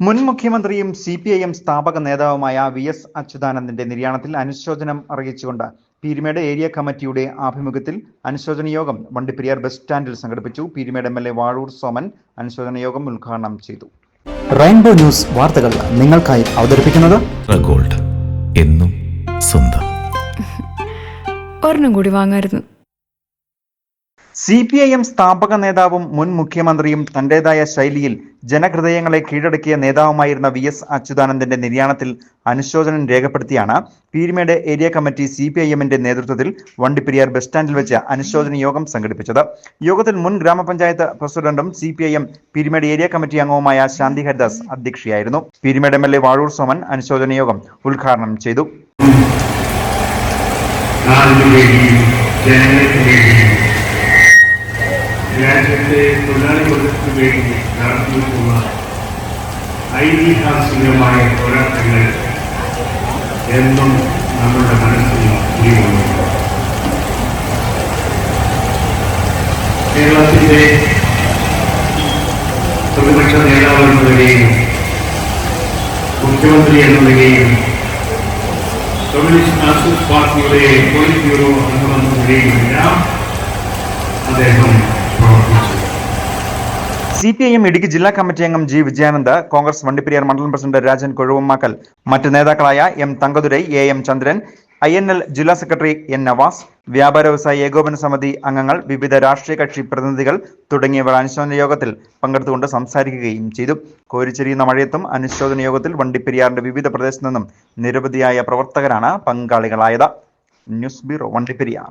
മുൻ മുഖ്യമന്ത്രിയും C P I M സ്ഥാപക നേതാവുമായ വി എസ് അച്യുതാനന്ദന്റെ നിര്യാണത്തിൽ അനുശോചനം അറിയിച്ചുകൊണ്ട് പീരുമേട് ഏരിയ കമ്മിറ്റിയുടെ ആഭിമുഖ്യത്തിൽ അനുശോചന യോഗം വണ്ടിപ്പെരിയാർ ബസ് സ്റ്റാൻഡിൽ സംഘടിപ്പിച്ചു. Peerumedu M L A Vazhoor Soman അനുശോചന യോഗം ഉദ്ഘാടനം ചെയ്തു. റെയിൻബോ ന്യൂസ് വാർത്തകൾ നിങ്ങൾക്കായി അവതരിപ്പിക്കുന്നത് ഗോൾഡ് എന്നും സ്വന്തം. ഒരെണ്ണം കൂടി വാങ്ങായിരുന്നു. സി പി ഐ എം സ്ഥാപക നേതാവും മുൻ മുഖ്യമന്ത്രിയും തന്റേതായ ശൈലിയിൽ ജനഹൃദയങ്ങളെ കീഴടക്കിയ നേതാവുമായിരുന്ന വി എസ് അച്യുതാനന്ദന്റെ നിര്യാണത്തിൽ അനുശോചനം രേഖപ്പെടുത്തിയാണ് Peerumedu area committee C P I എമ്മിന്റെ നേതൃത്വത്തിൽ വണ്ടിപ്പെരിയാർ ബസ് സ്റ്റാൻഡിൽ വെച്ച് അനുശോചന യോഗം സംഘടിപ്പിച്ചത്. യോഗത്തിൽ മുൻ ഗ്രാമപഞ്ചായത്ത് പ്രസിഡന്റും C P I M Peerumedu area committee അംഗവുമായ ശാന്തി Haridas അധ്യക്ഷയായിരുന്നു. Peerumedu M L A Vazhoor Soman അനുശോചന യോഗം ഉദ്ഘാടനം ചെയ്തു. രാജ്യത്തെ തൊഴിലാളികൾക്ക് വേണ്ടി നടത്തിയിട്ടുള്ള ഐതിഹാസികമായ പോരാട്ടങ്ങൾ എന്നും നമ്മുടെ മനസ്സിൽ കുടികൊള്ളുന്നു കേരളത്തിന്റെ പ്രതിപക്ഷ നേതാവ് എന്ന നിലയിലും മുഖ്യമന്ത്രി എന്ന നിലയിലും കമ്മ്യൂണിസ്റ്റ് മാർക്സിസ്റ്റ് പാർട്ടിയുടെ പോളിറ്റ് ബ്യൂറോ അംഗമെന്ന നിലയിലെല്ലാം അദ്ദേഹം C P I M Idukki ജില്ലാ കമ്മിറ്റി അംഗം ജി വിജയാനന്ദ് കോൺഗ്രസ് വണ്ടിപ്പെരിയാർ മണ്ഡലം പ്രസിഡന്റ് രാജൻ കൊഴുവമ്മാക്കൽ മറ്റ് നേതാക്കളായ M Thankathurai A M Chandran I N L ജില്ലാ സെക്രട്ടറി എൻ നവാസ് വ്യാപാര വ്യവസായ ഏകോപന സമിതി അംഗങ്ങൾ വിവിധ രാഷ്ട്രീയ കക്ഷി പ്രതിനിധികൾ തുടങ്ങിയവർ അനുശോചന യോഗത്തിൽ പങ്കെടുത്തുകൊണ്ട് സംസാരിക്കുകയും ചെയ്തു. കോരിച്ചെരിയുന്ന മഴയത്തും അനുശോചന യോഗത്തിൽ വണ്ടിപ്പെരിയാറിന്റെ വിവിധ പ്രദേശത്തു നിന്നും നിരവധിയായ പ്രവർത്തകരാണ് പങ്കാളികളായത്. News bureau Vandiperiyar.